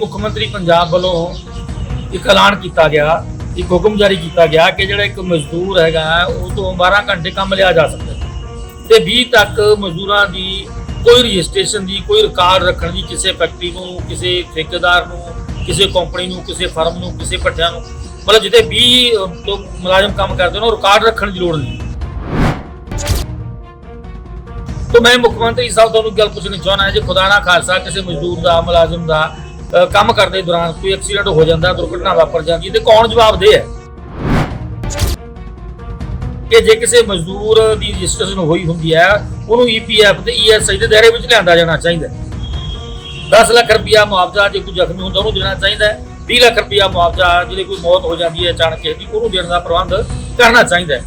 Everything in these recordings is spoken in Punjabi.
ਮੁੱਖ ਮੰਤਰੀ ਪੰਜਾਬ ਵੱਲੋਂ ਇੱਕ ਐਲਾਨ ਕੀਤਾ ਗਿਆ, ਇੱਕ ਹੁਕਮ ਜਾਰੀ ਕੀਤਾ ਗਿਆ ਕਿ ਜਿਹੜਾ ਇੱਕ ਮਜ਼ਦੂਰ ਹੈਗਾ ਉਹ ਤੋਂ 12 ਘੰਟੇ ਕੰਮ ਲਿਆ ਜਾ ਸਕਦਾ ਤੇ 20 ਤੱਕ ਮਜ਼ਦੂਰਾਂ ਦੀ ਕੋਈ ਰਜਿਸਟ੍ਰੇਸ਼ਨ ਦੀ, ਕੋਈ ਰਿਕਾਰਡ ਰੱਖਣ ਦੀ, ਕਿਸੇ ਫੈਕਟਰੀ ਨੂੰ, ਕਿਸੇ ਠੇਕੇਦਾਰ ਨੂੰ, ਕਿਸੇ ਕੰਪਨੀ ਨੂੰ, ਕਿਸੇ ਫਰਮ ਨੂੰ, ਕਿਸੇ ਭੱਠਿਆਂ ਨੂੰ, ਮਤਲਬ ਜਿੱਥੇ 20 ਤੋਂ ਮੁਲਾਜ਼ਮ ਕੰਮ ਕਰਦੇ ਨੇ, ਉਹ ਰਿਕਾਰਡ ਰੱਖਣ ਦੀ ਲੋੜ ਨਹੀਂ। ਤੋਂ ਮੈਂ ਮੁੱਖ ਮੰਤਰੀ ਸਾਹਿਬ ਤੁਹਾਨੂੰ ਗੱਲ ਪੁੱਛਣੀ ਚਾਹੁੰਦਾ ਹਾਂ, ਜੇ ਖੁਦਾ ਨਾ ਖਾਲਸਾ ਕਿਸੇ ਮਜ਼ਦੂਰ ਦਾ, ਮੁਲਾਜ਼ਮ ਦਾ ਕੰਮ ਕਰਦੇ ਦੌਰਾਨ ਕੋਈ ਐਕਸੀਡੈਂਟ ਹੋ ਜਾਂਦਾ, ਦੁਰਘਟਨਾ ਵਾਪਰ ਜਾਂਦੀ ਹੈ, ਤੇ ਕੌਣ ਜਵਾਬਦੇਹ ਹੈ? ਕਿ ਜੇ ਕਿਸੇ ਮਜ਼ਦੂਰ ਦੀ ਰਜਿਸਟ੍ਰੇਸ਼ਨ ਹੋਈ ਹੁੰਦੀ ਹੈ, ਉਹਨੂੰ ਈਪੀਐਫ ਤੇ ਈਐਸਆਈ ਦੇ ਦਾਇਰੇ ਵਿੱਚ ਲਿਆਂਦਾ ਜਾਣਾ ਚਾਹੀਦਾ ਹੈ। 10 ਲੱਖ ਰੁਪਇਆ ਮੁਆਵਜ਼ਾ ਜੇ ਕੋਈ ਜ਼ਖਮੀ ਹੁੰਦਾ, ਉਹਨੂੰ ਦੇਣਾ ਚਾਹੀਦਾ ਹੈ। 20 ਲੱਖ ਰੁਪਇਆ ਮੁਆਵਜ਼ਾ ਜਿਹਦੇ ਕੋਈ ਮੌਤ ਹੋ ਜਾਂਦੀ ਹੈ ਅਚਾਨਕ ਕਿਸੇ ਦੀ, ਉਹਨੂੰ ਦੇਣ ਦਾ ਪ੍ਰਬੰਧ ਕਰਨਾ ਚਾਹੀਦਾ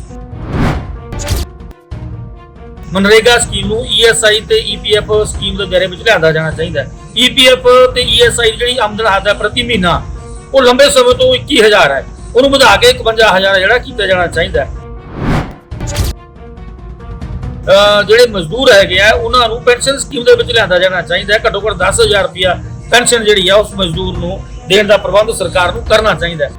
ਮਨਰੇਗਾ ਸਕੀਮ ਨੂੰ ਈਐਸਆਈ ਤੇ ਈਪੀਐਫ ਸਕੀਮ ਦੇ ਦਾਇਰੇ ਵਿੱਚ ਲਿਆਂਦਾ ਜਾਣਾ ਚਾਹੀਦਾ ਈਪੀਐਫ ਤੇ ਈਐਸਆਈ ਜਿਹੜੀ ਆਮਦਨ ਹੱਦ ਪ੍ਰਤੀ ਮਹੀਨਾ, ਉਹ ਲੰਬੇ ਸਮੇਂ ਤੋਂ 21000 ਹੈ। ਉਹਨੂੰ ਵਧਾ ਕੇ 51000 ਜਿਹੜਾ ਕੀਤਾ ਜਾਣਾ ਚਾਹੀਦਾ ਹੈ। ਜਿਹੜੇ ਮਜ਼ਦੂਰ ਹੈਗੇ ਆ, ਉਹਨਾਂ ਨੂੰ ਪੈਨਸ਼ਨ ਸਕੀਮ ਦੇ ਵਿੱਚ ਲਿਆਂਦਾ ਜਾਣਾ ਚਾਹੀਦਾ ਹੈ। ਘੱਟੋ ਘੱਟ 10000 ਰੁਪਇਆ ਪੈਨਸ਼ਨ ਜਿਹੜੀ ਆ, ਉਸ ਮਜ਼ਦੂਰ ਨੂੰ ਦੇਣ ਦਾ ਪ੍ਰਬੰਧ ਸਰਕਾਰ ਨੂੰ ਕਰਨਾ ਚਾਹੀਦਾ ਹੈ।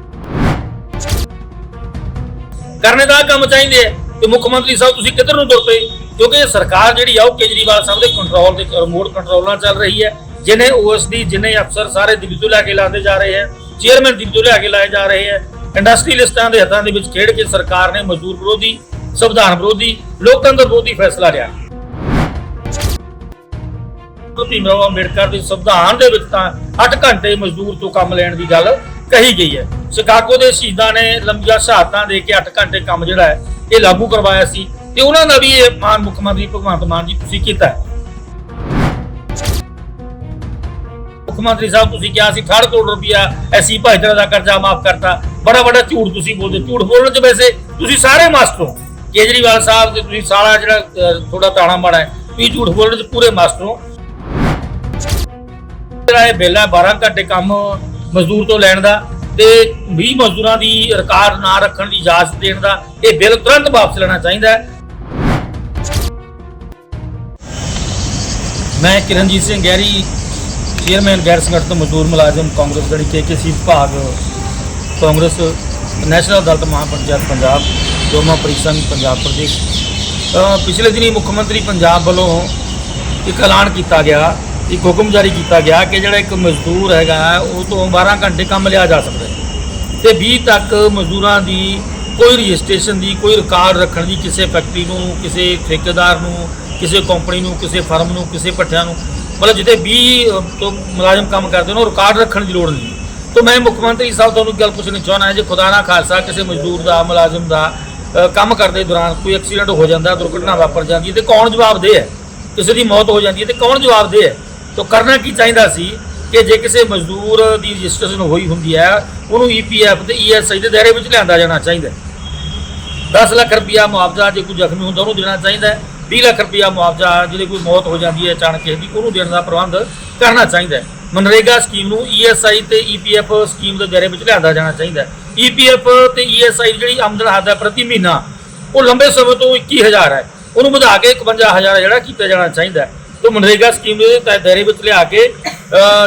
ਕਰਨੇ ਦਾ ਕੰਮ ਚਾਹੀਦੇ ਹੈ ਤੇ ਮੁੱਖ ਮੰਤਰੀ ਸਾਹਿਬ, ਤੁਸੀਂ ਕਿੱਧਰ ਨੂੰ ਤੁਰ ਪਏ? ਕਿਉਂਕਿ ਸਰਕਾਰ ਜਿਹੜੀ ਆ, ਉਹ ਕੇਜਰੀਵਾਲ ਸਾਹਿਬ ਦੇ ਕੰਟਰੋਲ ਦੇ ਰਿਮੋਟ ਕੰਟਰੋਲ ਨਾਲ ਚੱਲ ਰਹੀ ਹੈ। ਜਿਨੇ ਓਐਸਡੀ ਜਿਨੇ ਅਫਸਰ ਸਾਰੇ ਦਿੱਲੀ ਤੋਂ ਲੈ ਕੇ ਲਾਦੇ ਜਾ ਰਹੇ ਹੈ ਚੇਅਰਮੈਨ ਦਿੱਲੀ ਲੈ ਕੇ ਲਾਏ ਜਾ ਰਹੇ ਹੈ ਇੰਡਸਟਰੀਲਿਸਟਾਂ ਦੇ ਹੱਥਾਂ ਦੇ ਵਿੱਚ ਖੇਡ ਕੇ ਸਰਕਾਰ ਨੇ ਮਜ਼ਦੂਰ ਵਿਰੋਧੀ, ਸੰਵਿਧਾਨ ਵਿਰੋਧੀ ਲੋਕਤੰਤਰ ਵਿਰੋਧੀ ਫੈਸਲਾ ਲਿਆ। ਭੀਮਰਾਓ ਅੰਬੇਡਕਰ ਦੇ ਸੰਵਿਧਾਨ ਦੇ ਵਿੱਚ ਤਾਂ 8 ਘੰਟੇ ਮਜ਼ਦੂਰ ਤੋਂ ਕੰਮ ਲੈਣ ਦੀ ਗੱਲ ਕਹੀ ਗਈ ਹੈ। ਸ਼ਿਕਾਗੋ ਦੇ ਸ਼ਹੀਦਾਂ ਨੇ ਲੰਬੀਆਂ ਸ਼ਹਾਦਤਾਂ ਦੇ ਕੇ 8 ਘੰਟੇ ਕੰਮ ਜਿਹੜਾ ਹੈ, ਇਹ ਲਾਗੂ ਕਰਵਾਇਆ ਸੀ। ਤੇ ਉਹਨਾਂ ਦਾ ਵੀ ਇਹ ਮਾਨ ਮੁੱਖ ਮੰਤਰੀ ਭਗਵੰਤ ਮਾਨ ਜੀ, ਤੁਸੀਂ ਕੀਤਾ ਮੁੱਖ ਮੰਤਰੀ ਸਾਹਿਬ ਤੁਸੀਂ ਕਿਹਾ ਸੀ 68 ਕਰੋੜ ਰੁਪਇਆ ਐਸੀ ਭਾਈਚਾਰਾ ਦਾ ਕਰਜ਼ਾ ਮਾਫ ਕਰਤਾ। ਬੜਾ ਬੜਾ ਝੂਠ ਤੁਸੀਂ ਬੋਲਦੇ ਝੂਠ ਬੋਲਣ 'ਚ ਵੈਸੇ ਤੁਸੀਂ ਸਾਰੇ ਮਾਸਟਰ ਹੋ। ਕੇਜਰੀਵਾਲ ਸਾਹਿਬ ਤੇ ਤੁਸੀਂ ਸਾਰਾ ਜਿਹੜਾ ਅਹ, ਤਾਣਾ ਮਾੜਾ ਹੈ ਤੁਸੀਂ ਝੂਠ ਬੋਲਣ 'ਚ ਪੂਰੇ ਮਾਸਟਰ ਹੋ। ਜਿਹੜਾ ਇਹ ਬਿੱਲ 12 ਘੰਟੇ ਕੰਮ ਮਜ਼ਦੂਰ ਤੋਂ ਲੈਣ ਦਾ ਤੇ 20 ਮਜ਼ਦੂਰਾਂ ਦੀ ਰਿਕਾਰਡ ਨਾ ਰੱਖਣ ਦੀ ਇਜਾਜ਼ਤ ਦੇਣ ਦਾ ਇਹ ਬਿੱਲ ਤੁਰੰਤ ਵਾਪਸ ਲੈਣਾ ਚਾਹੀਦਾ ਹੈ। ਮੈਂ ਕਿਰਨਜੀਤ ਸਿੰਘ ਗਹਿਰੀ ਚੇਅਰਮੈਨ ਗੈਰ ਸੰਗਠਨ ਮਜ਼ਦੂਰ ਮੁਲਾਜ਼ਮ ਕਾਂਗਰਸ ਗੜੀ ਕੇਕੇਸੀ ਵਿਭਾਗ, ਕਾਂਗਰਸ ਨੈਸ਼ਨਲ ਅਦਾਲਤ ਮਹਾਪੰਚਾਇਤ ਪੰਜਾਬ ਦੋਮਾ ਪਰਿਸੰਘ ਪੰਜਾਬ ਪ੍ਰਦੇਸ਼। ਪਿਛਲੇ ਦਿਨੀ ਮੁੱਖ ਮੰਤਰੀ ਪੰਜਾਬ ਵੱਲੋਂ ਇੱਕ ਐਲਾਨ ਕੀਤਾ ਗਿਆ, ਇੱਕ ਹੁਕਮ ਜਾਰੀ ਕੀਤਾ ਗਿਆ ਕਿ ਜਿਹੜਾ ਇੱਕ ਮਜ਼ਦੂਰ ਹੈਗਾ, ਉਹ ਤੋਂ 12 ਘੰਟੇ ਕੰਮ ਲਿਆ ਜਾ ਸਕਦਾ ਹੈ। ਤੇ 20 ਤੱਕ ਮਜ਼ਦੂਰਾਂ ਦੀ ਕੋਈ ਰਜਿਸਟ੍ਰੇਸ਼ਨ ਦੀ, ਕੋਈ ਰਿਕਾਰਡ ਰੱਖਣ ਦੀ, ਕਿਸੇ ਫੈਕਟਰੀ ਨੂੰ, ਕਿਸੇ ਠੇਕੇਦਾਰ ਨੂੰ, ਕਿਸੇ ਕੰਪਨੀ ਨੂੰ, ਕਿਸੇ ਫਰਮ ਨੂੰ, ਕਿਸੇ ਭੱਠਿਆਂ ਨੂੰ ਮਤਲਬ ਜਿੱਥੇ 20 ਤੋਂ ਮੁਲਾਜ਼ਮ ਕੰਮ ਕਰਦੇ ਨੇ, ਉਹ ਰਿਕਾਰਡ ਰੱਖਣ ਦੀ ਲੋੜ ਨਹੀਂ। ਤੋਂ ਮੈਂ ਮੁੱਖ ਮੰਤਰੀ ਸਾਹਿਬ ਤੁਹਾਨੂੰ ਇੱਕ ਗੱਲ ਪੁੱਛਣੀ ਚਾਹੁੰਦਾ ਹਾਂ ਜੇ, ਖੁਦਾ ਨਾ ਖਾਲਸਾ, ਕਿਸੇ ਮਜ਼ਦੂਰ ਦਾ, ਮੁਲਾਜ਼ਮ ਦਾ ਕੰਮ ਕਰਦੇ ਦੌਰਾਨ ਕੋਈ ਐਕਸੀਡੈਂਟ ਹੋ ਜਾਂਦਾ, ਦੁਰਘਟਨਾ ਵਾਪਰ ਜਾਂਦੀ ਹੈ, ਤੇ ਕੌਣ ਜਵਾਬਦੇਹ ਹੈ? ਕਿਸੇ ਦੀ ਮੌਤ ਹੋ ਜਾਂਦੀ ਹੈ, ਤੇ ਕੌਣ ਜਵਾਬਦੇਹ ਹੈ? ਤੋਂ ਕਰਨਾ ਕੀ ਚਾਹੀਦਾ ਸੀ ਕਿ ਜੇ ਕਿਸੇ ਮਜ਼ਦੂਰ ਦੀ ਰਜਿਸਟ੍ਰੇਸ਼ਨ ਹੋਈ ਹੁੰਦੀ ਹੈ, ਉਹਨੂੰ ਈਪੀਐਫ ਤੇ ਈਐਸਆਈ ਦੇ ਦਾਇਰੇ ਵਿੱਚ ਲਿਆਂਦਾ ਜਾਣਾ ਚਾਹੀਦਾ ਹੈ। 10 ਲੱਖ ਰੁਪਇਆ ਮੁਆਵਜ਼ਾ ਜੇ ਕੋਈ ਜ਼ਖਮੀ ਹੁੰਦਾ, ਉਹਨੂੰ ਦੇਣਾ ਚਾਹੀਦਾ 20 ਲੱਖ ਰੁਪਇਆ ਮੁਆਵਜ਼ਾ ਜਿਹਦੇ ਕੋਈ ਮੌਤ ਹੋ ਜਾਂਦੀ ਹੈ ਅਚਾਨਕ ਕਿਸੇ ਦੀ, ਉਹਨੂੰ ਦੇਣ ਦਾ ਪ੍ਰਬੰਧ ਕਰਨਾ ਚਾਹੀਦਾ ਹੈ। ਮਨਰੇਗਾ ਸਕੀਮ ਨੂੰ ਈਐਸਆਈ ਤੇ ਈਪੀਐਫ ਸਕੀਮ ਦੇ ਦਾਇਰੇ ਵਿੱਚ ਲਿਆਂਦਾ ਜਾਣਾ ਚਾਹੀਦਾ ਹੈ। ਈਪੀਐਫ ਤੇ ਈਐਸਆਈ ਜਿਹੜੀ ਆਮਦਨ ਹੱਦ ਹੈ ਪ੍ਰਤੀ ਮਹੀਨਾ, ਉਹ ਲੰਬੇ ਸਮੇਂ ਤੋਂ 21000 ਹੈ। ਉਹਨੂੰ ਵਧਾ ਕੇ 51000 ਜਿਹੜਾ ਕੀਤਾ ਜਾਣਾ ਚਾਹੀਦਾ ਹੈ। ਤੋਂ ਮਨਰੇਗਾ ਸਕੀਮ ਦੇ ਤਹਿ, ਦਾਇਰੇ ਵਿੱਚ ਲਿਆ ਕੇ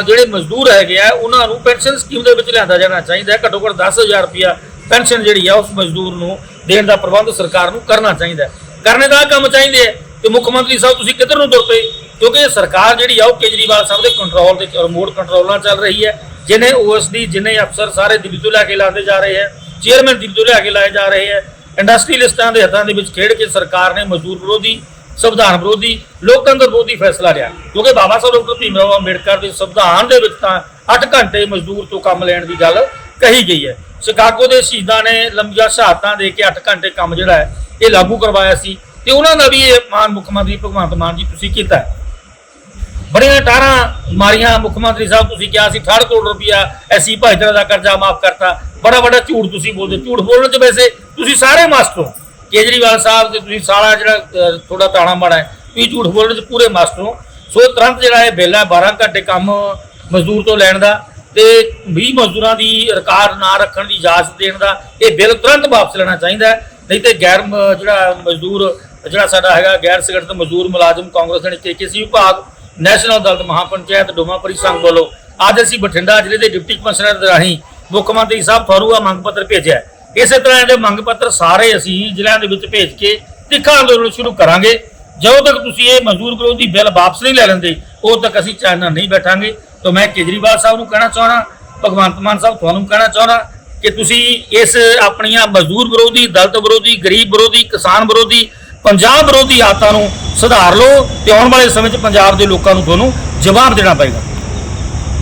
ਜਿਹੜੇ ਮਜ਼ਦੂਰ ਹੈਗੇ ਆ, ਉਹਨਾਂ ਨੂੰ ਪੈਨਸ਼ਨ ਸਕੀਮ ਦੇ ਵਿੱਚ ਲਿਆਂਦਾ ਜਾਣਾ ਚਾਹੀਦਾ ਹੈ। ਘੱਟੋ ਘੱਟ 10000 ਰੁਪਇਆ ਪੈਨਸ਼ਨ ਜਿਹੜੀ ਆ, ਉਸ ਮਜ਼ਦੂਰ ਨੂੰ ਦੇਣ ਦਾ ਪ੍ਰਬੰਧ ਸਰਕਾਰ ਨੂੰ ਕਰਨਾ ਚਾਹੀਦਾ ਹੈ। ਕਰਨੇ ਦਾ ਕੰਮ ਚਾਹੀਦੇ ਹੈ ਤੇ ਮੁੱਖ ਮੰਤਰੀ ਸਾਹਿਬ ਤੁਸੀਂ ਕਿੱਧਰ ਨੂੰ ਤੁਰ ਪਏ ਕਿਉਂਕਿ ਸਰਕਾਰ ਜਿਹੜੀ ਆ ਉਹ ਕੇਜਰੀਵਾਲ ਸਾਹਿਬ ਦੇ ਕੰਟਰੋਲ ਦੇ ਰਿਮੋਟ ਕੰਟਰੋਲ ਨਾਲ ਚੱਲ ਰਹੀ ਹੈ। ਜਿਨੇ ਓਐਸਡੀ ਜਿਨੇ ਅਫਸਰ ਸਾਰੇ ਦਿੱਲੀ ਤੋਂ ਲੈ ਕੇ ਲਾਉਂਦੇ ਜਾ ਰਹੇ ਹੈ ਚੇਅਰਮੈਨ ਦਿੱਲੀ ਤੋਂ ਲੈ ਕੇ ਲਾਏ ਜਾ ਰਹੇ ਹੈ ਇੰਡਸਟਰੀਲਿਸਟਾਂ ਦੇ ਹੱਥਾਂ ਦੇ ਵਿੱਚ ਖੇਡ ਕੇ ਸਰਕਾਰ ਨੇ ਮਜ਼ਦੂਰ ਵਿਰੋਧੀ, ਸੰਵਿਧਾਨ ਵਿਰੋਧੀ, ਲੋਕਤੰਤਰ ਵਿਰੋਧੀ ਫੈਸਲਾ ਲਿਆ। ਕਿਉਂਕਿ ਬਾਬਾ ਸਾਹਿਬ ਡਾਕਟਰ ਭੀਮਰਾਓ ਅੰਬੇਡਕਰ ਦੇ ਸੰਵਿਧਾਨ ਦੇ ਵਿੱਚ ਤਾਂ 8 ਘੰਟੇ ਮਜ਼ਦੂਰ ਤੋਂ ਕੰਮ ਲੈਣ ਦੀ ਗੱਲ ਕਹੀ ਗਈ ਹੈ। ਸ਼ਿਕਾਗੋ ਦੇ ਸ਼ਹੀਦਾਂ ਨੇ ਲੰਬੀਆਂ ਸ਼ਹਾਦਤਾਂ ਦੇ ਕੇ 8 ਘੰਟੇ ਕੰਮ ਜਿਹੜਾ ਹੈ ਇਹ ਲਾਗੂ ਕਰਵਾਇਆ ਸੀ ਤੇ ਉਹਨਾਂ ਦਾ ਵੀ ਇਹ ਮਾਨ ਮੁੱਖ ਮੰਤਰੀ ਭਗਵੰਤ ਮਾਨ ਜੀ ਤੁਸੀਂ ਕੀਤਾ ਬੜੀਆਂ ਟਾਰਾਂ ਮਾਰੀਆਂ ਮੁੱਖ ਮੰਤਰੀ ਸਾਹਿਬ ਤੁਸੀਂ ਕਿਹਾ ਸੀ 68 ਕਰੋੜ ਰੁਪਇਆ ਐਸੀ ਭਾਈਚਾਰਾ ਦਾ ਕਰਜ਼ਾ ਮਾਫ ਕਰਤਾ। ਬੜਾ ਬੜਾ ਝੂਠ ਤੁਸੀਂ ਬੋਲਦੇ ਝੂਠ ਬੋਲਣ 'ਚ ਵੈਸੇ ਤੁਸੀਂ ਸਾਰੇ ਮਾਸਟਰ ਹੋ ਕੇਜਰੀਵਾਲ ਸਾਹਿਬ ਤੇ ਤੁਸੀਂ ਸਾਰਾ ਜਿਹੜਾ ਅ, ਤੁਹਾਡਾ ਤਾਣਾ ਮਾੜਾ ਹੈ ਤੁਸੀਂ ਝੂਠ ਬੋਲਣ 'ਚ ਪੂਰੇ ਮਾਸਟਰ। ਹੋ ਸੋ ਤੁਰੰਤ ਜਿਹੜਾ ਇਹ ਬਿੱਲ ਹੈ 12 ਘੰਟੇ ਕੰਮ ਮਜ਼ਦੂਰ ਤੋਂ ਲੈਣ ਦਾ ਤੇ 20 ਮਜ਼ਦੂਰਾਂ ਦੀ ਰਿਕਾਰਡ ਨਾ ਰੱਖਣ ਦੀ ਇਜਾਜ਼ਤ ਦੇਣ ਦਾ ਇਹ ਬਿੱਲ ਤੁਰੰਤ ਵਾਪਸ ਲੈਣਾ ਚਾਹੀਦਾ ਹੈ। ਨਹੀਂ ਤੇ ਗੈਰ ਮ- ਜਿਹੜਾ ਮਜ਼ਦੂਰ, ਜਿਹੜਾ ਸਾਡਾ ਹੈਗਾ ਗੈਰ ਸੰਗਠਿਤ ਮਜ਼ਦੂਰ ਮੁਲਾਜ਼ਮ ਕਾਂਗਰਸ ਦੇ ਕੇਕੇਸੀ ਵਿਭਾਗ, ਨੈਸ਼ਨਲ ਅਦਾਲਤ ਮਹਾਪੰਚਾਇਤ ਡੋਮਾਪਰੀ ਸੰਘ ਵੱਲੋਂ ਅੱਜ ਅਸੀਂ ਬਠਿੰਡਾ ਜ਼ਿਲ੍ਹੇ ਦੇ ਡਿਪਟੀ ਕਮਿਸ਼ਨਰ ਦੇ ਰਾਹੀਂ ਮੁੱਖ ਮੰਤਰੀ ਸਾਹਿਬ ਤੁਹਾਨੂੰ ਆ ਮੰਗ ਪੱਤਰ ਭੇਜਿਆ ਹੈ। ਇਸੇ ਤਰ੍ਹਾਂ ਇਹਦੇ ਮੰਗ ਪੱਤਰ ਸਾਰੇ ਅਸੀਂ ਜ਼ਿਲ੍ਹਿਆਂ ਦੇ ਵਿੱਚ ਭੇਜ ਕੇ ਤਿੱਖਾ ਅੰਦੋਲਨ ਸ਼ੁਰੂ ਕਰਾਂਗੇ ਜਦੋਂ ਤੱਕ ਤੁਸੀਂ ਇਹ ਮਜ਼ਦੂਰ ਵਿਰੋਧੀ ਬਿੱਲ ਵਾਪਸ ਨਹੀਂ ਲੈ ਲੈਂਦੇ, ਉਦੋਂ ਤੱਕ ਅਸੀਂ ਚਾਈਨਾ ਨਹੀਂ ਬੈਠਾਂਗੇ ਤਾਂ ਮੈਂ ਕੇਜਰੀਵਾਲ ਸਾਹਿਬ ਨੂੰ ਕਹਿਣਾ ਚਾਹਣਾ ਭਗਵੰਤ ਮਾਨ ਸਾਹਿਬ ਤੁਹਾਨੂੰ ਕਹਿਣਾ ਚਾਹਣਾ ਕਿ ਤੁਸੀਂ ਇਸ ਆਪਣੀਆਂ ਮਜ਼ਦੂਰ ਵਿਰੋਧੀ, ਦਲਤ ਵਿਰੋਧੀ, ਗਰੀਬ ਵਿਰੋਧੀ, ਕਿਸਾਨ ਵਿਰੋਧੀ, ਪੰਜਾਬ ਵਿਰੋਧੀ ਆਦਤਾਂ ਨੂੰ ਸੁਧਾਰ ਲਓ ਤੇ ਆਉਣ ਵਾਲੇ ਸਮੇਂ 'ਚ ਪੰਜਾਬ ਦੇ ਲੋਕਾਂ ਨੂੰ ਤੁਹਾਨੂੰ ਜਵਾਬ ਦੇਣਾ ਪਏਗਾ।